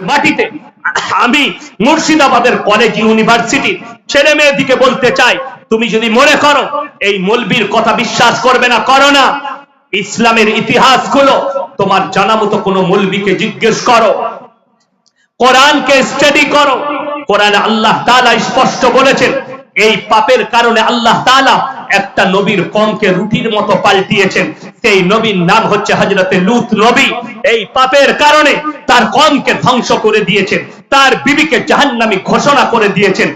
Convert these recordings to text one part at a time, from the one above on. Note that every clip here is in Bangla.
মাটিতে। আমি মুর্শিদাবাদের কলেজ ইউনিভার্সিটি ছেলে মেয়েদিকে বলতে চাই, তুমি যদি মনে করো এই মলবির কথা বিশ্বাস করবে না, করো না। ইসলামের ইতিহাসগুলো তোমার জানা মতো কোনো মলবিকে জিজ্ঞেস করো। কোরআনকে স্টাডি করো। কোরআনে আল্লাহ তাআলা স্পষ্ট বলেছেন, এই পাপের কারণে আল্লাহ তাআলা একটা নবীর কমকে রুটির মতো পাল্টিয়েছেন। সেই নবীর নাম হচ্ছে হাজরতে লুত নবী। এই পাপের কারণে তার কমকে ধ্বংস করে দিয়েছেন। তার বিবিকে জাহান্নামী ঘোষণা করে দিয়েছেন।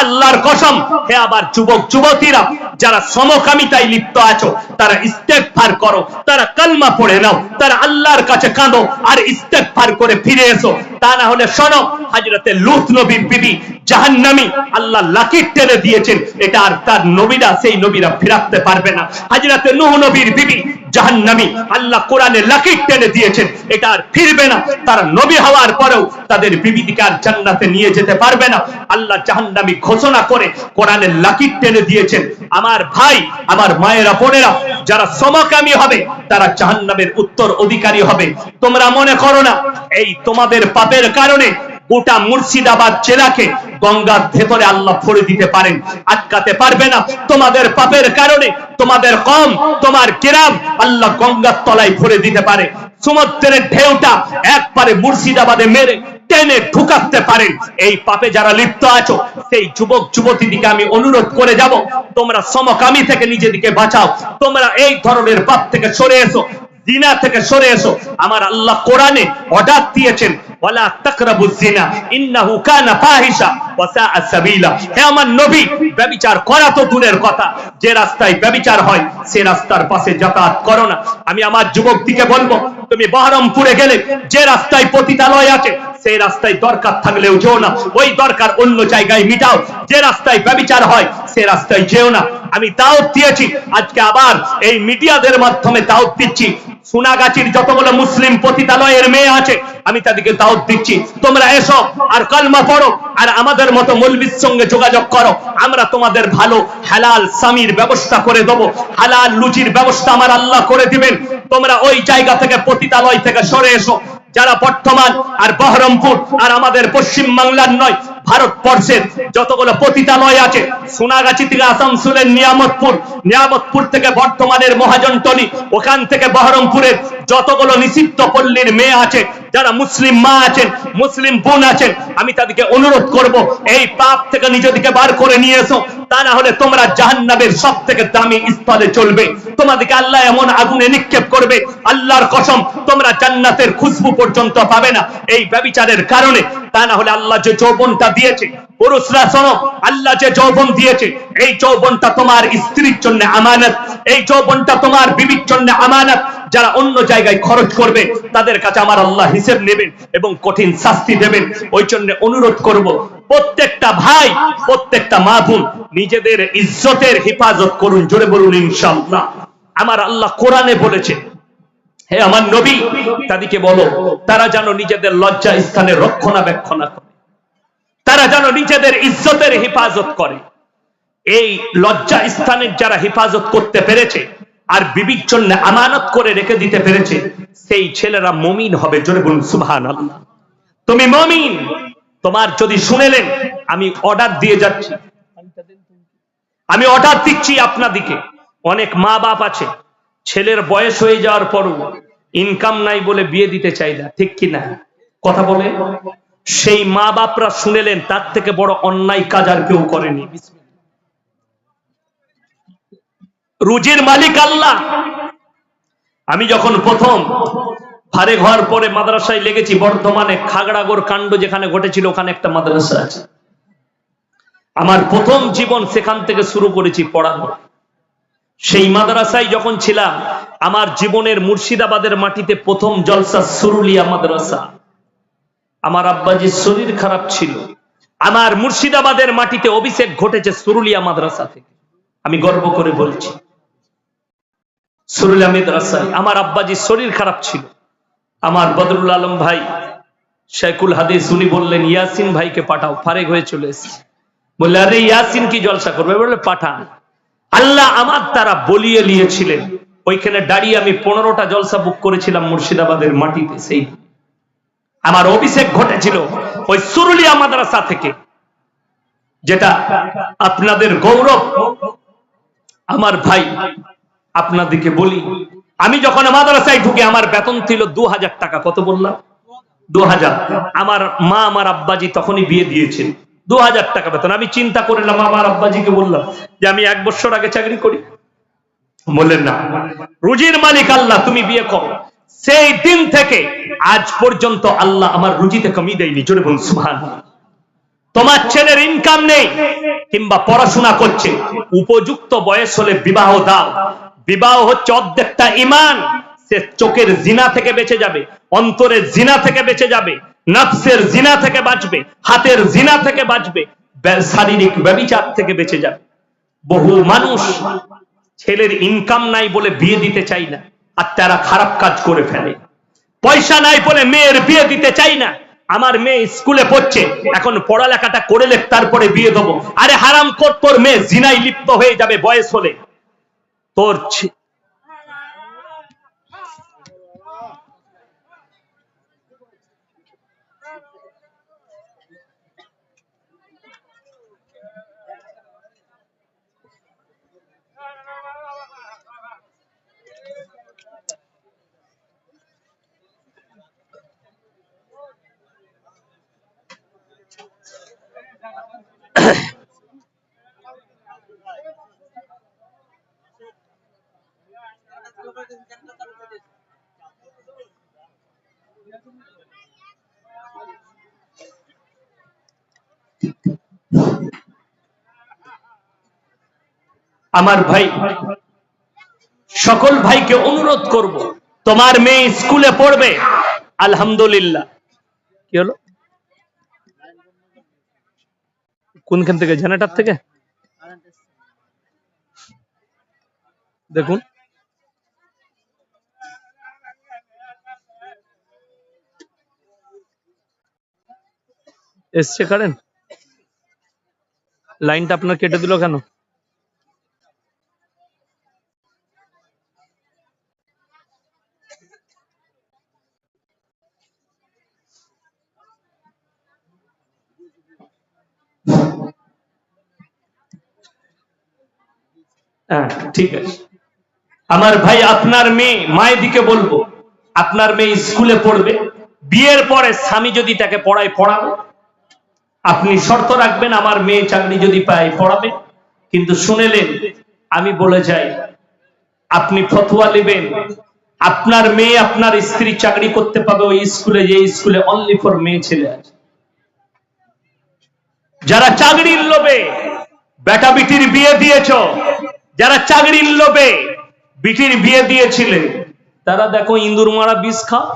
আল্লাহর কসম, হে আবার যুবক, যুবতীরা, যারা সমকামিতায় লিপ্ত আছো, তারা ইস্তেগফার করো, তারা কালমা পড়ে নাও, তারা আল্লাহর কাছে কাঁদো আর ইস্তেগফার করে ফিরে এসো। তা না হলে শোনো, হযরতে লূত নবীর বিবি জাহান্নামী আল্লাহ লাকির টেনে দিয়েছেন। এটা আর তার নবীরা, সেই নবীরা ফিরাতে পারবে না। হযরতে নূহ নবীর বিবি জাহান্নামী আল্লাহ কোরআনে লাকির টেনে দিয়েছেন। এটা আর ফিরবে না। তারা নবী হওয়ার পরেও তাদের বিবিদিকে আর জান্নাতে নিয়ে যেতে পারবে না। আল্লাহ ঘোষণা করে টেনে দিয়েছেন। আমার ভাই, আমার মায়েরা, বোনেরা, যারা সমকামী হবে, তারা জাহান্নামের উত্তর অধিকারী হবে। তোমরা মনে করো না, এই তোমাদের পাপের কারণে গোটা মুর্শিদাবাদ জেলাকে গঙ্গার ভেতরে আল্লাহ দিতে পারেন। আটকাতে পারবে না। তোমাদের পাপের কারণে তোমাদের কম, তোমার গ্রাম আল্লাহ গঙ্গার তলায় ভরে দিতে পারে। সমুদ্রের ঢেউটা একবারে মুর্শিদাবাদে মেরে টেনে ঢুকাতে পারেন এই পাপে যারা লিপ্ত আছো, সেই যুবক যুবতীদিকে আমি অনুরোধ করে যাব, তোমরা সমকামী থেকে নিজেদিকে বাঁচাও। তোমরা এই ধরনের পাপ থেকে সরে এসো, জিনা থেকে সরে এসো। আমার আল্লাহ কোরআনে অর্ডার দিয়েছেন, ওয়ালা তাকরাবু জিনা, ইন্নাহু কানা ফাহিশা ওয়া সাআ সাবিলা। হে আমার নবী ব্যভিচার করা তো দূরের কথা। যে রাস্তায় ব্যভিচার হয়, সে রাস্তার পাশে যাতায়াত করো না। আমি আমার যুবকদিকে বলব তুমি বহরমপুরে গেলে যে রাস্তায় পতিতালয় আছে, সেই রাস্তায় দরকার থাকলেও যেও না। ওই দরকার অন্য জায়গায় মিটাও। যে রাস্তায় ব্যবচার হয়, সে রাস্তায় যেও না। আমি দাওয়াত দিয়েছি, আজকে আবার এই মিডিয়াদের মাধ্যমে দাওয়াত দিচ্ছি। সোনাগাছির যতগুলো মুসলিম পতিতালয়ের মেয়ে আছে, আমি তাদেরকে দাওয়াত দিচ্ছি। তোমরা এসো আর কালমা পড়ো আর আমাদের মতো মৌলবীর সঙ্গে যোগাযোগ করো। আমরা তোমাদের ভালো, হালাল, স্বামীর ব্যবস্থা করে দেবো। হালাল লুচির ব্যবস্থা আমার আল্লাহ করে দিবেন। তোমরা ওই জায়গা থেকে পতিতালয় থেকে সরে এসো। যারা বর্তমান আর বহরমপুর আর আমাদের পশ্চিম বাংলার নয় ভারতবর্ষের যতগুলো পতিতালয় আছে, সোনাগাছি থেকে আসানসোলের নিয়ামতপুর নিয়ামতপুর থেকে বর্তমানের মহাজনটলি ওখান থেকে বহরমপুরের যতগুলো নিষিদ্ধ পল্লীর মেয়ে আছে, যারা মুসলিম মা আছেন, মুসলিম বোন আছেন, আমি তাদেরকে অনুরোধ করব, এই পাপ থেকে নিজেদেরকে বার করে নিয়ে এসো, তা না হলে তোমরা জাহান্নামের সব থেকে দামি স্থলে চলবে। তোমাদেরকে আল্লাহ এমন আগুনে নিক্ষেপ করবে, আল্লাহর কসম, তোমরা জান্নাতের খুশবু পর্যন্ত পাবে না। এই ব্যবিচারের কারণে তা না হলে আল্লাহ যে যৌবনটা দিয়েছে, পুরুষরা শোনো, আল্লাহ যে যৌবন দিয়েছে, এই যৌবনটা তোমার স্ত্রীর জন্য আমানত, এই যৌবনটা তোমার বিবির জন্য আমানত। যারা অন্য জায়গায় খরচ করবে, তাদের কাছে আমার আল্লাহ হিসেব নেবেন এবং কঠিন শাস্তি দেবেন। ওই জন্য অনুরোধ করব, প্রত্যেকটা ভাই, প্রত্যেকটা মা বোন নিজেদের ইজ্জতের হেফাজত করুন, জোরে বলুন ইনশাআল্লাহ। আমার আল্লাহ কোরআনে বলেছে হে আমার নবী, তাদেরকে বলো, তারা যেন নিজেদের লজ্জা স্থানে রক্ষণাবেক্ষণা করে। তারা যেন নিজেদের ইজ্জতের হেফাজত করে। এই লজ্জা স্থানের যারা হেফাজত করতে পেরেছে আর বিবির জন্য আমানত করে রেখে দিতে পেরেছে, সেই ছেলেরা মমিন হবে, জোরে বলুন সুবহান তুমি মমিন, তোমার যদি শুনেলেন, আমি অর্ডার দিয়ে যাচ্ছি। আমি অর্ডার দিচ্ছি আপনাদিকে। অনেক মা বাপ আছে ছেলের বয়স হয়ে যাওয়ার পরও ইনকাম নাই বলে বিয়ে দিতে চাই না, ঠিক কি না কথা বলে? সেই মা বাপরা শুনেলেন, তার থেকে বড় অন্যায় কাজ আর কেউ করেনি। রুজির মালিক আল্লাহ। আমি যখন প্রথম ফারে ঘর পরে মাদ্রাসায় লেগেছি, বর্ধমানে খাগড়াগড় কাণ্ড যেখানে ঘটেছিল, ওখানে একটা মাদ্রাসা আছে। আমার প্রথম জীবন সেখান থেকে শুরু করেছি পড়ানো। সেই মাদ্রাসায় যখন ছিলাম, আমার জীবনের মুর্শিদাবাদের মাটিতে প্রথম জলসা সুরুলিয়া মাদ্রাসা। আমার আব্বাজির শরীর খারাপ ছিল। আমার মুর্শিদাবাদের মাটিতে অভিষেক ঘটেছে সুরুলিয়া মাদ্রাসা থেকে। আমি গর্ব করে বলছি, সুরুলিয়া মাদ্রাসায় আমার আব্বাজির শরীর খারাপ ছিল। আমার বদরুল আলম ভাই, শেখুল হাদিস, উনি বললেন, ইয়াসিন ভাইকে পাঠাও। ফারেক হয়ে চলে এসেছে। বললে, আরে, ইয়াসিন কি জলসা করবে? বলে পাঠান। আল্লাহ আমার তারা বলিয়ে নিয়েছিলেন। ওইখানে দাঁড়িয়ে আমি পনেরোটা জলসা বুক করেছিলাম মুর্শিদাবাদের মাটিতে, সেই আমার অভিষেক ঘটেছিল ওই সুরুলিয়া মাদ্রাসা থেকে, যেটা আপনাদের গৌরব। আমার ভাই, আপনাদেরকে বলি, আমি যখন মাদ্রাসায় ঢুকে আমার বেতন ছিল দু হাজার টাকা, কত বললাম? দু হাজার আমার মা, আমার আব্বাজি তখনই বিয়ে দিয়েছেন। দু হাজার টাকা বেতন। আমি চিন্তা করলাম, আমার আব্বাজিকে বললাম যে আমি এক বছর আগে চাকরি করি। বললেন, না। রুজির মালিক আল্লাহ, তুমি বিয়ে করো। সেই দিন থেকে আজ পর্যন্ত আল্লাহ আমার রুজিতে কমিয়ে দেয়নি। জোরে বলুন, সুবহানাল্লাহ। তোমার ছেলের ইনকাম নেই, কিংবা পড়াশোনা করছে। উপযুক্ত বয়স হলে বিবাহ দাও। বিবাহ হচ্ছে অর্ধেকটা ইমান। সে চোখের জিনা থেকে বেঁচে যাবে, অন্তরের জিনা থেকে বেঁচে যাবে। নফসের জিনা থেকে বাঁচবে, হাতের জিনা থেকে বাঁচবে শারীরিক ব্যবিচার থেকে বেঁচে যাবে। বহু মানুষ ছেলের ইনকাম নাই বলে বিয়ে দিতে চাই না, আর তারা খারাপ কাজ করে ফেলে। পয়সা নাই বলে মেয়ের বিয়ে দিতে চাই না। আমার মেয়ে স্কুলে পড়ছে, এখন পড়ালেখাটা করে লেখ, তারপরে বিয়ে দেবো। আরে হারাম কর, তোর মেয়ে জিনাই লিপ্ত হয়ে যাবে বয়স হলে। তোর আমার ভাই, সকল ভাইকে অনুরোধ করব, তোমার মেয়ে স্কুলে পড়বে। আলহামদুলিল্লাহ। কি হলো? কোনখান থেকে? জেনারেটার থেকে? দেখুন। এসছে কারেন্ট? লাইনটা আপনার কেটে দিল কেন? হ্যাঁ ঠিক আছে। আমার ভাই, আপনার মেয়ে, মায়ের দিকে বলব। আপনার মেয়ে স্কুলে পড়বে। বিয়ের পরে স্বামী যদি তাকে পড়ায়, পড়াবে। আপনি শর্ত রাখবেন, আমার মেয়ে চাকরি যদি পায়, পড়াবে। কিন্তু শুনেলেন, আমি বলে যাই, আপনি ফতোয়া নেবেন। আপনার মেয়ে, আপনার স্ত্রী চাকরি করতে পাবে ওই স্কুলে, যে স্কুলে অনলি ফর মেয়ে ছেলে আছে। যারা চাকরির লোভে বেটা বিটির বিয়ে দিয়েছ যারা চাকরির লোভে বিটির বিয়ে দিয়েছিলে, তারা দেখো ইন্দুর মারা বিষ খাও।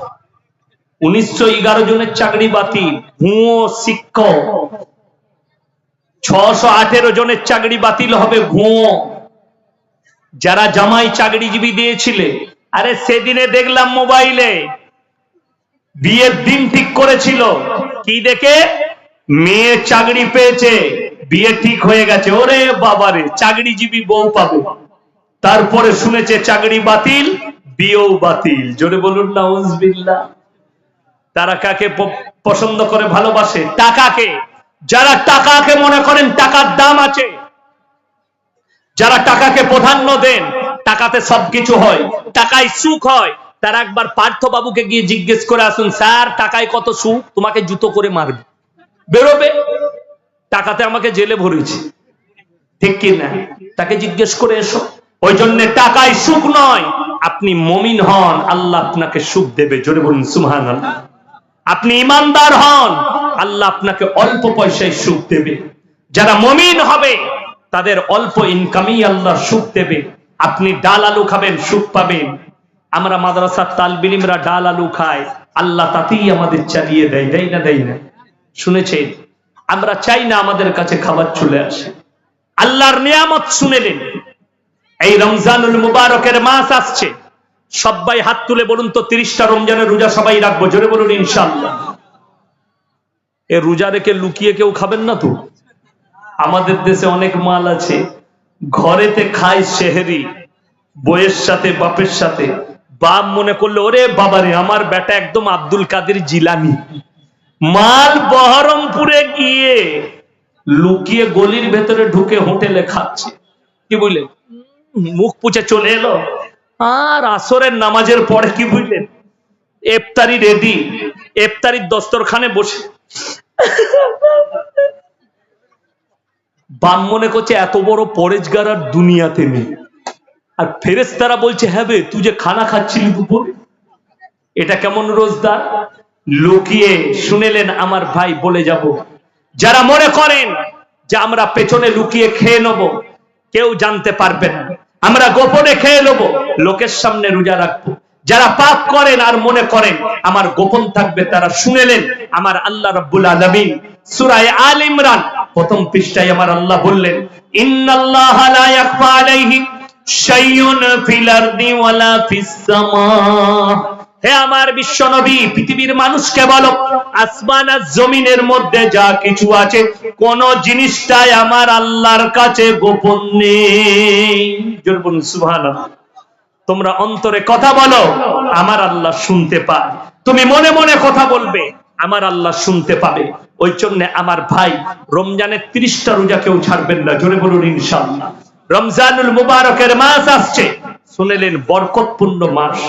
উনিশশো জনের চাকরি বাতিল, ভুয়ো শিক্ষক। ছশো আঠেরো জনের চাকরি বাতিল হবে ভুয়ো। যারা জামাই চাকরিজীবী দিয়েছিলে, আরে সেদিনে দেখলাম মোবাইলে, বিয়ের দিন ঠিক করেছিল। কি দেখে? মেয়ে চাকরি পেয়েছে। বিয়ে ঠিক হয়ে গেছে। ওরে বাবারে, চাকরিজীবী বউ পাবে। তারপরে শুনেছে চাকরি বাতিল, বিয়েও বাতিল। জোরে বলুন না উজবিল্লা তারা কাকে পছন্দ করে, ভালোবাসে? টাকাকে। যারা টাকাকে মনে করেন টাকার দাম আছে, যারা টাকাকে প্রাধান্য দেন, টাকাতে সবকিছু হয়, টাকায় সুখ হয়, তারা একবার পার্থ বাবুকে গিয়ে জিজ্ঞেস করে আসুন, স্যার, টাকায় কত সুখ? তোমাকে জুতো করে মারবে। বেরোবে। টাকাতে আমাকে জেলে ভরেছে। ঠিক কি না তাকে জিজ্ঞেস করে এসো। ওই জন্য টাকায় সুখ নয়। আপনি মমিন হন, আল্লাহ আপনাকে সুখ দেবে। জোরে বলুন সুহান আপনি ইমানদার হন, আল্লাহ আপনাকে অল্প পয়সায় সুখ দেবে। যারা মমিন হবে, তাদের অল্প ইনকামই আল্লাহ সুখ দেবে। আপনি ডাল আলু খাবেন, সুখ পাবেন। আমরা মাদ্রাসার তালবিলিমরা ডাল আলু খায়। আল্লাহ তাতেই আমাদের চালিয়ে দেয় দেয় না দেয় না। শুনেছেন? আমরা চাই না আমাদের কাছে খাবার চলে আসে। আল্লাহর নিয়ামত শুনেলেন এই রমজানুল মুবারকের মাস আসছে। সবাই হাত তুলে বলুন তো, তিরিশটা রমজানের রোজা সবাই রাখব। জোরে বলুন ইনশাল্লাহ এ রোজা রেখে লুকিয়ে কেউ খাবেন না তো? আমাদের দেশে অনেক মাল আছে। ঘরেতে খায় সেহেরি, বইয়ের সাথে, বাপের সাথে। বাপ মনে করল, ওরে বাবারে, আমার বেটা একদম আব্দুল কাদের জিলানি। মাল বহরমপুরে গিয়ে লুকিয়ে গলির ভেতরে ঢুকে হোটেলে খাচ্ছে। কি বুঝলেন? মুখ পুচে চলে এলো। আর আসরের নামাজের পরে কি বুঝলেন? এফতারি রেডি। এফতারির দস্তরখানে বসে। বাম মনে করছে, এত বড় পরেজগার আর দুনিয়াতে নেই। আর ফেরেস তারা বলছে হ্যাঁ তুই যে খানা খাচ্ছিলি দুপুরে, এটা কেমন রোজদার? লুকিয়ে শুনেলেন, আমার ভাই বলে যাব। যারা মনে করেন যে আমরা পেছনে লুকিয়ে খেয়ে নেব, কেউ জানতে পারবে না। আমরা গোপনে খেয়ে নেব, লোকের সামনে রোজা রাখব। যারা পাপ করেন আর মনে করেন, আমার গোপন থাকবে, তারা শুনেলেন, আমার আল্লাহ রাব্বুল আলামিন। সূরা আল ইমরান, প্রথম পৃষ্ঠায় আমার আল্লাহ বললেন, ইন্নাল্লাহা হে আমার বিশ্ব নবী, পৃথিবীর মানুষকে বলো, আসমান আর জমিনের মধ্যে যা কিছু আছে, কোন জিনিসটাই আমার আল্লাহর কাছে গোপন নেই। তোমরা অন্তরে কথা বলো, আমার আল্লাহ শুনতে পায়। তুমি মনে মনে কথা বলবে, আমার আল্লাহ শুনতে পাবে। ওই জন্য আমার ভাই, রমজানের ত্রিশটা রোজা কেউ ছাড়বেন না, জোরে বলুন, ইনশাআল্লাহ। রমজানুল মুবারকের মাস আসছে, শুনেলেন বরকতপূর্ণ মাস।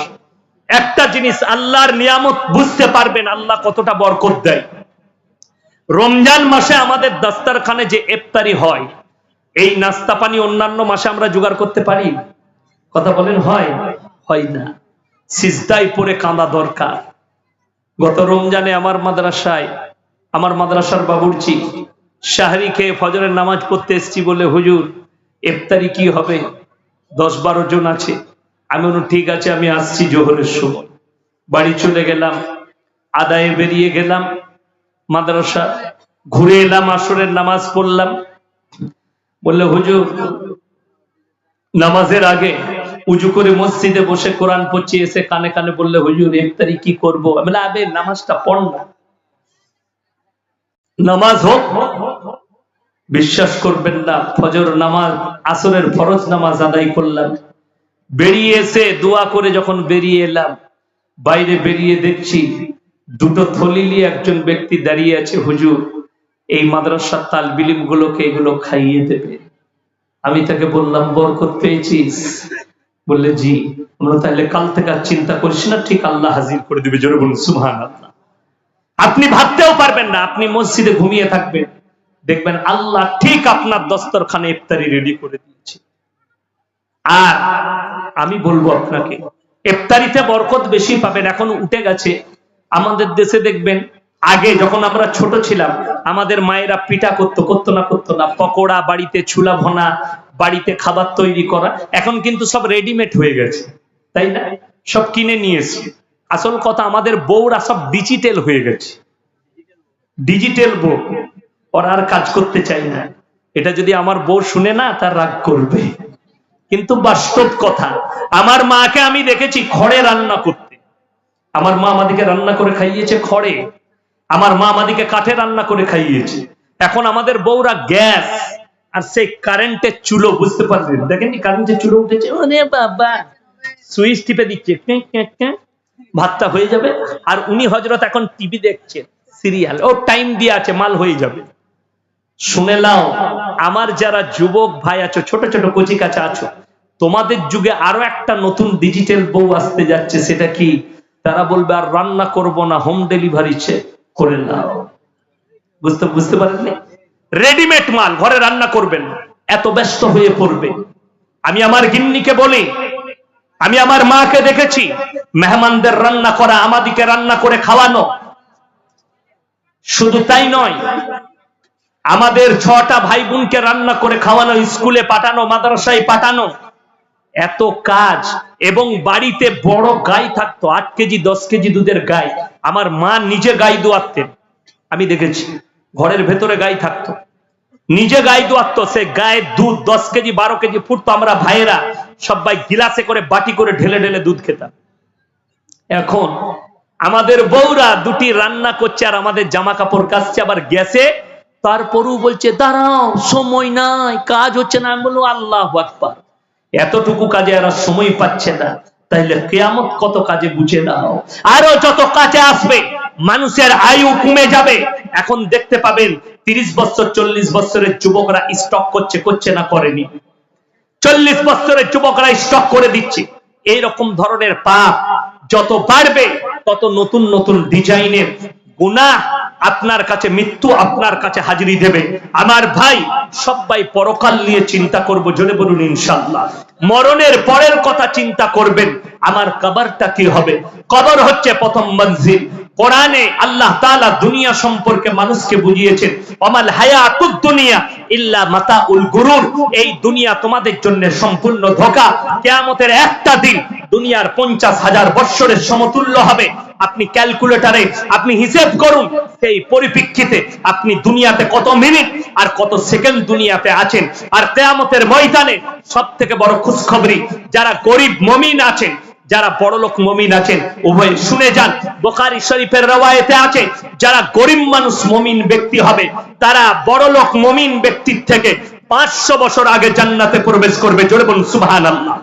একটা জিনিস আল্লাহর নিয়ামত বুঝতে পারবেন, আল্লাহ কতটা বরকত দেয়। রমজান মাসে আমাদের দাস্তারখানে যে ইফতারি হয়, এই নাস্তা পানি অন্যান্য মাসে আমরা জোগাড় করতে পারি? কথা বলেন, হয়? হয় না। সিজদাই পরে কাঁদা দরকার। গত রমজানে আমার মাদ্রাসায়, আমার মাদ্রাসার বাবুর্চি, শাহরি খেয়ে ফজরের নামাজ পড়তে এসছি বলে হুজুর, ইফতারি কি হবে? দশ বারো জন আছে। আমি বললাম, ঠিক আছে, আমি আসছি জোহরের সময়। বাড়ি চলে গেলাম, আদায়ে বেরিয়ে গেলাম, মাদ্রাসা ঘুরে এলাম, আসরের নামাজ পড়লাম। বললে, হুজুর, নামাজের আগে উজু করে মসজিদে বসে কোরআন পড়ছি। এসে কানে কানে বললে, হুজুর ইফতারি কি করব? আমি আবে, নামাজটা পড় না। নামাজ হোক, বিশ্বাস করবেন না, ফজর নামাজ, আসরের ফরজ নামাজ আদায় করলাম। বেরিয়ে এসে দোয়া করে যখন বেরিয়ে এলাম, বাইরে বেরিয়ে দেখছি দুটো থলি নিয়ে একজন ব্যক্তি দাঁড়িয়ে আছে, হুজুর, এই মাদ্রাসার তাল বিলিম গুলোকে এগুলো খাইয়ে দেবে। আমি তাকে বললাম, বরকত পেয়েছিস? বললে, জি। আমরা তাহলে কাল থেকে আর চিন্তা করিস না, ঠিক আল্লাহ হাজির করে দিবে। জোরে বলুন সুহান আপনি ভাবতেও পারবেন না, আপনি মসজিদে ঘুমিয়ে থাকবেন। দেখবেন আল্লাহ ঠিক আপনার দস্তরখানে ইফতারি রেডি করে দিয়েছে। আর আমি বলব আপনাকে, ইফতারিতে বরকত বেশি পাবেন, এখন উঠে গেছে। আমাদের দেশে দেখবেন, আগে যখন আমরা ছোট ছিলাম, আমাদের মায়েরা পিঠা করতো করতো না করতো না। পকোড়া, বাড়িতে ছুলা ভনা, বাড়িতে খাবার তৈরি করা, এখন কিন্তু সব রেডিমেড হয়ে গেছে। তাই না? সব কিনে নিয়েছি। আসল কথা, আমাদের বউরা সব ডিজিটাল হয়ে গেছে। ডিজিটাল বউ, ওরা আর কাজ করতে চাই না। এটা যদি আমার বউ শুনে না, তার রাগ করবে। কিন্তু বাস্তব কথা, আমার মাকে আমি দেখেছি খড়ে রান্না করতে। আমার মা আমাদেরকে রান্না করে খাইয়েছে খড়ে। আমার মা আমাদেরকে কাঠে রান্না করে খাইয়েছে। এখন আমাদের বউরা গ্যাস আর সেই কারেন্টের চুলো, বুঝতে পারলেন? দেখেননি কারেন্টের চুলো উঠেছে? ওরে বাবা! সুইচ টিপে দিচ্ছে। ভাতটা হয়ে যাবে। আর উনি হজরত এখন টিভি দেখছেন সিরিয়াল। ও টাইম দিয়ে আছে, মাল হয়ে যাবে। শুনে নাও, আমার যারা যুবক ভাই আছো, ছোট ছোট কচি কাছা আছো, তোমাদের যুগে আরও একটা নতুন ডিজিটাল বউ আসতে যাচ্ছে, সেটা কি? তারা বলবে, আর রান্না করব না হোম ডেলিভারি করে নাও। বুঝতে বুঝতে পারেননি? রেডিমেড মাল, ঘরে রান্না করবেন এত ব্যস্ত হয়ে পড়বে। আমি আমার গিন্নিকে বলি, আমি আমার মাকে দেখেছি, মেহমানদের রান্না করা, আমাদিকে রান্না করে খাওয়ানো। শুধু তাই নয় আমাদের ছটা ভাই বোনকে রান্না করে খাওয়ানো, স্কুলে পাঠানো, মাদ্রাসায় পাঠানো। এত কাজ এবং বাড়িতে বড় গাই থাকতো, আট কেজি, দশ কেজি দুধের গাই। আমার মা নিজে গাই দোয়াতেন। আমি দেখেছি, ঘরের ভেতরে গাই থাকতো। নিজে গাই দোয়াতো, সে গায়ের দুধ দশ কেজি, বারো কেজি ফুটতো। আমরা ভাইয়েরা সবাই গিলাসে করে বাটি করে ঢেলে ঢেলে দুধ খেতাম। এখন আমাদের বউরা দুটি রান্না করছে আর আমাদের জামা কাপড় কাচছে, আবার গ্যাসে তারপরও বলছে, দাঁড়াও, সময় নাই, কাজ হচ্ছে না। আমি বলব আল্লাহ আকবার, এতটুকু কাজে এরা সময় পাচ্ছে না। তাইলে কেয়ামত কত কাজে বুঝে দাও আরও যত কাজে আসবে, মানুষের আয়ু কমে যাবে। এখন দেখতে পাবেন, তিরিশ বছর, চল্লিশ বছরের যুবকরা স্টক করছে করছে না, করেনি। চল্লিশ বছরের যুবকরা স্টক করে দিচ্ছে। এইরকম ধরনের পাপ যত বাড়বে, তত নতুন নতুন ডিজাইনের গুনাহ আপনার কাছে, মৃত্যু আপনার কাছে হাজিরি দেবে। আমার ভাই সবাই পরকাল নিয়ে চিন্তা করব, জোরে বলুন ইনশাল্লাহ মরণের পরের কথা চিন্তা করবেন, আমার কবরটা কি হবে? কবর হচ্ছে প্রথম মঞ্জিল। কোরআনে আল্লাহ তাআলা দুনিয়া সম্পর্কে মানুষকে বুঝিয়েছেন অমাল হায়াতুদ দুনিয়া ইল্লা মাতাউল গুরুর। এই দুনিয়া তোমাদের জন্য সম্পূর্ণ ধোঁকা। কিয়ামতের একটা দিন দুনিয়ার পঞ্চাশ হাজার বৎসরের সমতুল্য হবে। আপনি ক্যালকুলেটরে আপনি হিসেব করুন, সেই পরিপ্রেক্ষিতে আপনি দুনিয়াতে কত মিনিট আর কত সেকেন্ড দুনিয়াতে আছেন। আর কেয়ামতের ময়দানে সব থেকে বড় খুশখবরি, যারা গরিব মমিন আছেন যারা বড়লোক মমিন আছেন, উভয় শুনে যান। বোখারি শরীফের রওয়ায়েতে আছে, যারা গরিব মানুষ মমিন ব্যক্তি হবে, তারা বড়লোক মমিন ব্যক্তির থেকে পাঁচশো বছর আগে জান্নাতে প্রবেশ করবে। জোরে বলুন, সুবহানাল্লাহ।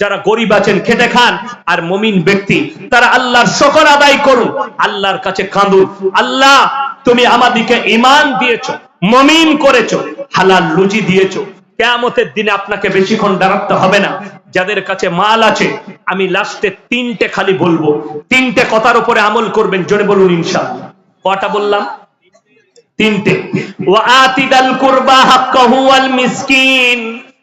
যারা গরিব আছেন, খেটে খান, আর মমিন ব্যক্তি, তারা আল্লাহর শকর আদায় করুন, আল্লাহর কাছে কাঁদুন। আল্লাহ, তুমি আমাদিকে ইমান দিয়েছ, মমিন করেছ, হালাল রুজি দিয়েছ কেয়ামতের দিনে আপনাকে বেশিক্ষণ দাঁড়াতে হবে না। যাদের কাছে মাল আছে, আমি লাস্টে তিনটে খালি বলব। তিনটে কথার উপরে আমল করবেন, জোরে বলুন ইনশাআল্লাহ। কটা বললাম? তিনটে। ওয়াতিদাল কুরবা হাক্কাহু ওয়াল মিসকিন।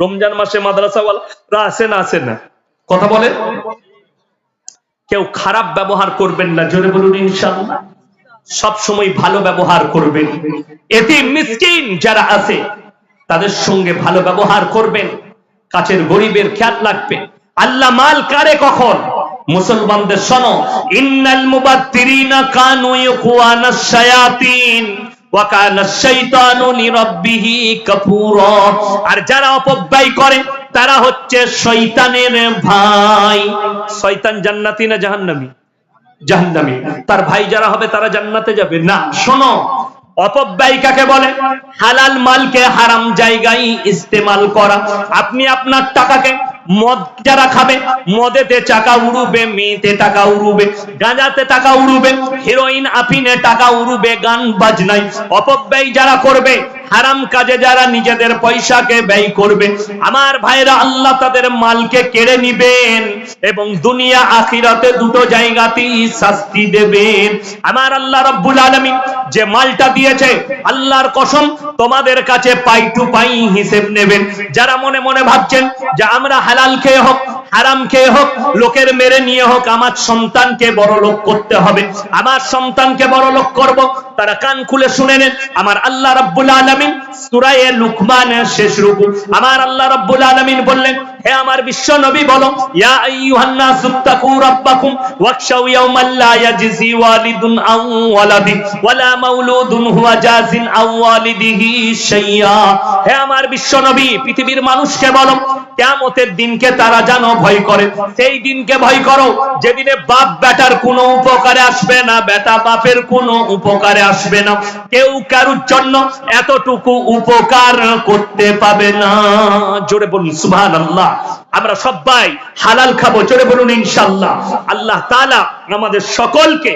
রমজান মাসে মাদ্রাসাওয়ালা আসে না আসে না? কথা বলে? কেউ খারাপ ব্যবহার করবেন না, জোরে বলুন ইনশাআল্লাহ। সব সময় ভালো ব্যবহার করবেন। এতে মিসকিন যারা আছে, তাদের সঙ্গে ভালো ব্যবহার করবেন। কাছের গরিবের খেয়াল রাখবে। আল্লাহ মাল কারে কখন? মুসলমানদের শোনো। ইন্নাল মুবাত্তিরিনা কানু ইখওয়ানাশ শায়াতিন। আর যারা অপব্যয় করে, তারা হচ্ছে শয়তানের ভাই। শয়তান জান্নাতি না জাহান্নামী? জাহান্নামী। তার ভাই যারা হবে, তারা জান্নাতে যাবে। না, শোনো, অপব্যয় কাকে বলে? হালাল মালকে হারাম জায়গায় ইস্তেমাল করা। আপনি আপনার টাকাকে মদ যারা খাবে মদেতে টাকা উড়ুবে, মেয়েতে টাকা উড়ুবে, গাঁজাতে টাকা উড়ুবে হিরোইন আফিনে টাকা উড়ুবে, গান বাজনায় অপব্যয় যারা করবে হারাম কাজে যারা নিজেদের পয়সাকে ব্যয় করবে, আমার ভাইরা আল্লাহ তাদের মালকে কেড়ে নিবেন এবং দুনিয়া, আখিরাতে দুটো জায়গাতেই শাস্তি দেবেন। আমার আল্লাহ রব্বুল আলামিন যে মালটা দিয়েছে, আল্লাহর কসম তোমাদের কাছে পাই টু পাই হিসেব নেবেন। যারা মনে মনে ভাবছেন যে আমরা হালাল খেয়ে হোক, হারাম খেয়ে হোক, লোকের মেরে নিয়ে হোক, আমার সন্তানকে বড় লোক করতে হবে। আমার সন্তানকে বড় লোক করব, তারা কান খুলে শুনে নেন। আমার আল্লাহ রাব্বুল আলামিন সূরা এ লুকমানের শেষ রূপ। আমার আল্লাহ বললেন, হে আমার বিশ্ব নবী, বলো পৃথিবীর মানুষকে বলো, কিয়ামতের দিনকে তারা জানো ভয় করে, সেই দিনকে ভয় করো, যেদিনে বাপ বেটার কোনো উপকারে আসবে না, বেটা বাপের কোনো উপকারে আসবে না। কেউ কারুর জন্য এতটুকু উপকার করতে পাবে না। জোরে বলুন, সুবহানাল্লাহ। আমরা সবাই হালাল খাব, জোরে বলুন, ইনশাআল্লাহ। আল্লাহ তাআলা আমাদের সকলকে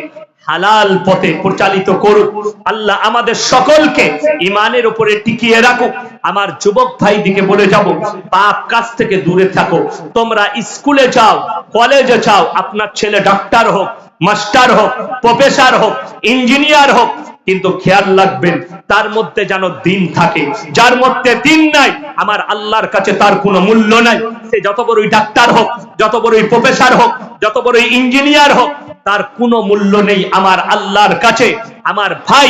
হালাল পথে পরিচালিত করুক। আল্লাহ আমাদের সকলকে ইমানের উপরে টিকিয়ে রাখুক। আমার যুবক ভাই দিকে বলে যাব পাপ কাজ থেকে দূরে থাকো। তোমরা স্কুলে যাও, কলেজে যাও, আপনার ছেলে ডাক্তার হোক, মাস্টার হোক, প্রফেসর হোক, ইঞ্জিনিয়ার হোক কিন্তু খেয়াল রাখবেন, তার মধ্যে যেন দিন থাকে। যার মধ্যে দিন নাই, আমার আল্লাহর কাছে তার কোনো মূল্য নাই। সে যত বড়ই ডাক্তার হোক, যত বড়ই প্রফেসর হোক, যত বড়ই ইঞ্জিনিয়ার হোক, তার কোনো মূল্য নেই আমার আল্লাহর কাছে। আমার ভাই